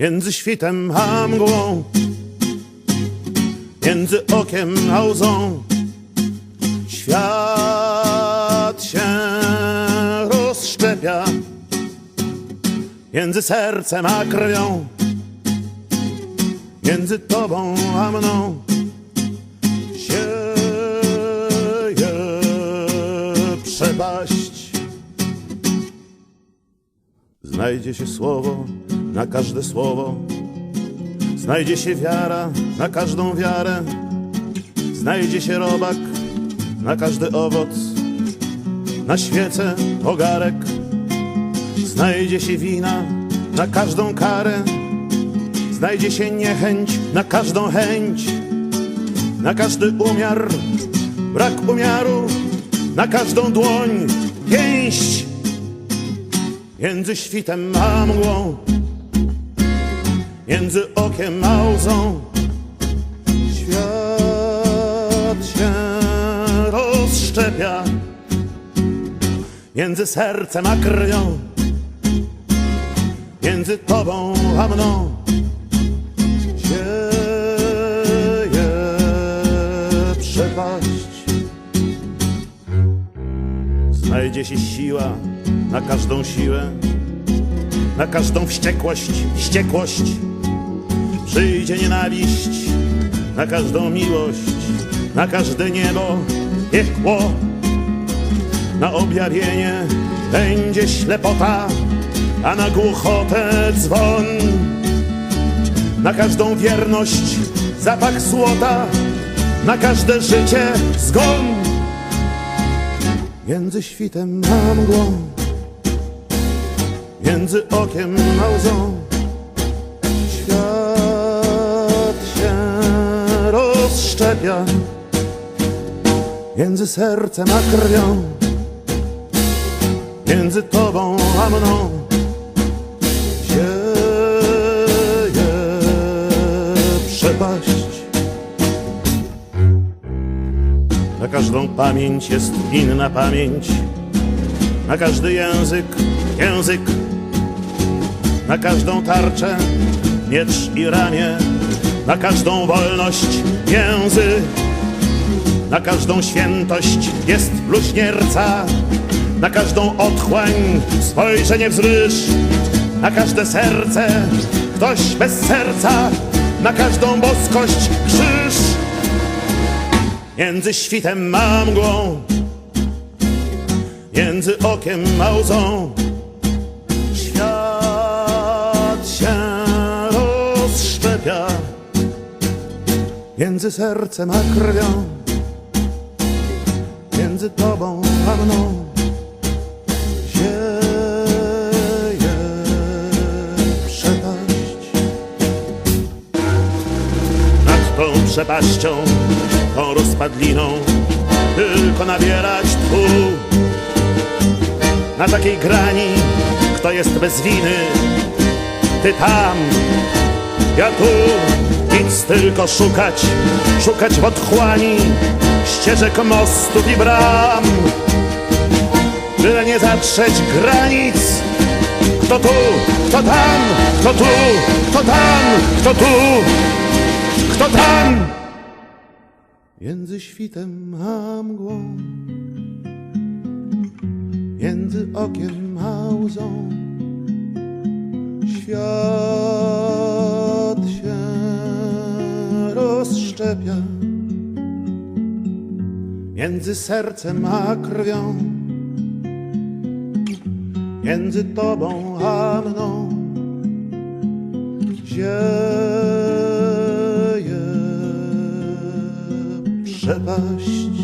Między świtem a mgłą Między okiem a łzą Świat się rozszczepia. Między sercem a krwią Między tobą a mną Sieje przepaść. Znajdzie się słowo na każde słowo Znajdzie się wiara na każdą wiarę Znajdzie się robak na każdy owoc Na świecę ogarek Znajdzie się wina na każdą karę Znajdzie się niechęć na każdą chęć Na każdy umiar brak umiaru Na każdą dłoń pięść Między świtem a mgłą Między okiem a łzą. Świat się rozszczepia Między sercem a krwią Między tobą a mną. Sieje przepaść? Znajdzie się siła na każdą siłę Na każdą wściekłość, wściekłość Przyjdzie nienawiść na każdą miłość Na każde niebo, piekło Na objawienie będzie ślepota A na głuchotę dzwon Na każdą wierność zapach złota Na każde życie zgon Między świtem a mgłą Między okiem a łzą rozszczepia Między sercem a krwią Między tobą a mną. Sieje przepaść? Na każdą pamięć jest inna pamięć. Na każdy język język. Na każdą tarczę miecz i ramię Na każdą wolność język Na każdą świętość jest bluźnierca. Na każdą otchłań spojrzenie wzwyż. Na każde serce ktoś bez serca. Na każdą boskość krzyż. Między świtem a mgłą Między okiem a łzą Między sercem a krwią Między tobą a mną przepaść Nad tą przepaścią tą rozpadliną tylko nabierać tchu. Na takiej grani, kto jest bez winy, ty tam, ja tu, nic tylko szukać, szukać w otchłani ścieżek mostów i bram, byle nie zatrzeć granic. Kto tu, kto tam, kto tu, kto tam, kto tu, kto tam. Między świtem a mgłą Między okiem a łzą Świat rozszczepia Między sercem a krwią. Między tobą a mną. Zieje przepaść